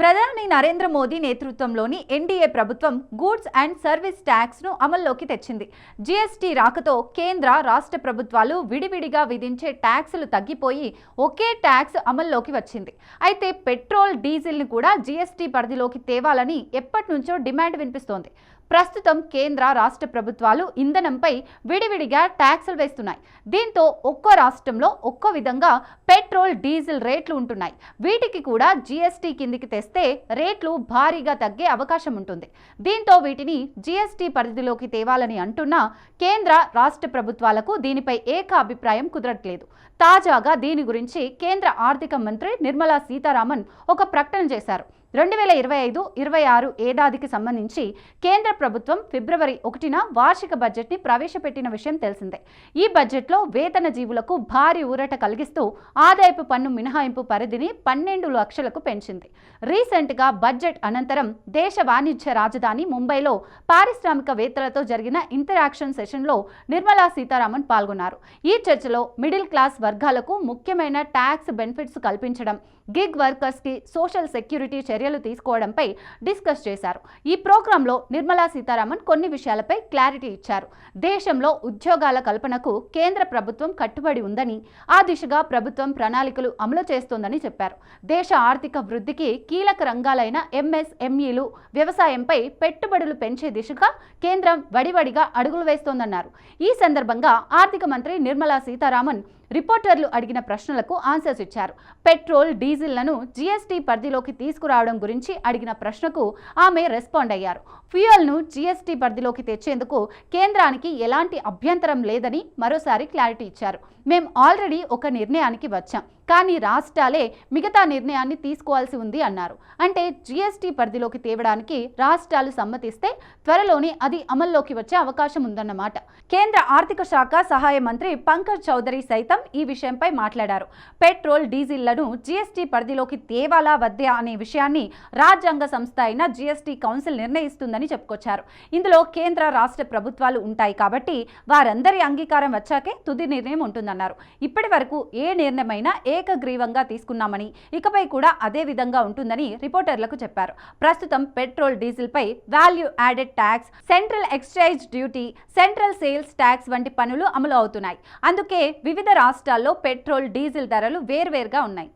ప్రధాని నరేంద్ర మోదీ నేతృత్వంలోని ఎన్డీఏ ప్రభుత్వం గూడ్స్ అండ్ సర్వీస్ ట్యాక్స్ను అమల్లోకి తెచ్చింది. జీఎస్టీ రాకతో కేంద్ర రాష్ట్ర ప్రభుత్వాలు విడివిడిగా విధించే ట్యాక్సులు తగ్గిపోయి ఒకే ట్యాక్స్ అమల్లోకి వచ్చింది. అయితే పెట్రోల్ డీజిల్ని కూడా జీఎస్టీ పరిధిలోకి తేవాలని ఎప్పటి నుంచో డిమాండ్ వినిపిస్తోంది. ప్రస్తుతం కేంద్ర రాష్ట్ర ప్రభుత్వాలు ఇంధనంపై విడివిడిగా ట్యాక్సులు వేస్తున్నాయి. దీంతో ఒక్కో రాష్ట్రంలో ఒక్కో విధంగా పెట్రోల్ డీజిల్ రేట్లు ఉంటున్నాయి. వీటికి కూడా జీఎస్టీ కిందికి తెస్తే రేట్లు భారీగా తగ్గే అవకాశం ఉంటుంది. దీంతో వీటిని జీఎస్టీ పరిధిలోకి తేవాలని అంటున్నా కేంద్ర రాష్ట్ర ప్రభుత్వాలకు దీనిపై ఏక అభిప్రాయం కుదరట్లేదు. తాజాగా దీని గురించి కేంద్ర ఆర్థిక మంత్రి నిర్మలా సీతారామన్ ఒక ప్రకటన చేశారు. రెండు వేల ఇరవై ఐదు ఇరవై ఆరు ఏడాదికి సంబంధించి కేంద్ర ప్రభుత్వం ఫిబ్రవరి ఒకటిన వార్షిక బడ్జెట్ని ప్రవేశపెట్టిన విషయం తెలిసిందే. ఈ బడ్జెట్లో వేతన జీవులకు భారీ ఊరట కలిగిస్తూ ఆదాయపు పన్ను మినహాయింపు పరిధిని పన్నెండు లక్షలకు పెంచింది. రీసెంట్గా బడ్జెట్ అనంతరం దేశ వాణిజ్య రాజధాని ముంబైలో పారిశ్రామికవేత్తలతో జరిగిన ఇంటరాక్షన్ సెషన్లో నిర్మలా సీతారామన్ పాల్గొన్నారు. ఈ చర్చలో మిడిల్ క్లాస్ వర్గాలకు ముఖ్యమైన ట్యాక్స్ బెనిఫిట్స్ కల్పించడం గిగ్ వర్కర్స్కి సోషల్ సెక్యూరిటీ చర్యలు తీసుకోవడంపై డిస్కస్ చేశారు. ఈ ప్రోగ్రాంలో నిర్మలా సీతారామన్ కొన్ని విషయాలపై క్లారిటీ ఇచ్చారు. దేశంలో ఉద్యోగాల కల్పనకు కేంద్ర ప్రభుత్వం కట్టుబడి ఉందని ఆ దిశగా ప్రభుత్వం ప్రణాళికలు అమలు చేస్తోందని చెప్పారు. దేశ ఆర్థిక వృద్ధికి కీలక రంగాలైన ఎంఎస్ఎంఈలు వ్యవసాయంపై పెట్టుబడులు పెంచే దిశగా కేంద్రం వడివడిగా అడుగులు వేస్తోందన్నారు. ఈ సందర్భంగా ఆర్థిక మంత్రి నిర్మలా సీతారామన్ రిపోర్టర్లు అడిగిన ప్రశ్నలకు ఆన్సర్స్ ఇచ్చారు. పెట్రోల్ డీజిల్లను జీఎస్టీ పరిధిలోకి తీసుకురావడం గురించి అడిగిన ప్రశ్నకు ఆమె రెస్పాండ్ అయ్యారు. ఫ్యూయల్ను జీఎస్టీ పరిధిలోకి తెచ్చేందుకు కేంద్రానికి ఎలాంటి అభ్యంతరం లేదని మరోసారి క్లారిటీ ఇచ్చారు. మేం ఆల్రెడీ ఒక నిర్ణయానికి వచ్చాం. కానీ రాష్ట్రాలే మిగతా నిర్ణయాన్ని తీసుకోవాల్సి ఉంది అన్నారు. అంటే జీఎస్టీ పరిధిలోకి తేవడానికి రాష్ట్రాలు సమ్మతిస్తే త్వరలోనే అది అమల్లోకి వచ్చే అవకాశం ఉందన్నమాట. కేంద్ర ఆర్థిక శాఖ సహాయ మంత్రి పంకజ్ చౌదరి సైతం ఈ విషయంపై మాట్లాడారు. పెట్రోల్ డీజిల్లను జీఎస్టీ పరిధిలోకి తేవాలా వద్దా అనే విషయాన్ని రాజ్యాంగ సంస్థ అయిన జీఎస్టీ కౌన్సిల్ నిర్ణయిస్తుందని చెప్పుకొచ్చారు. ఇందులో కేంద్ర రాష్ట్ర ప్రభుత్వాలు ఉంటాయి కాబట్టి వారందరి అంగీకారం వచ్చాకే తుది నిర్ణయం ఉంటుందన్నారు. ఇప్పటి వరకు ఏ నిర్ణయమైనా ఏకగ్రీవంగా తీసుకున్నామని ఇకపై కూడా అదే విధంగా ఉంటుందని రిపోర్టర్లకు చెప్పారు. ప్రస్తుతం పెట్రోల్ డీజిల్ పై value added tax central exchange duty central sales tax వంటి పనులు అమలు అవుతున్నాయి. అందుకే వివిధ రాష్ట్రాల్లో పెట్రోల్ డీజిల్ ధరలు వేర్వేరుగా ఉన్నాయి.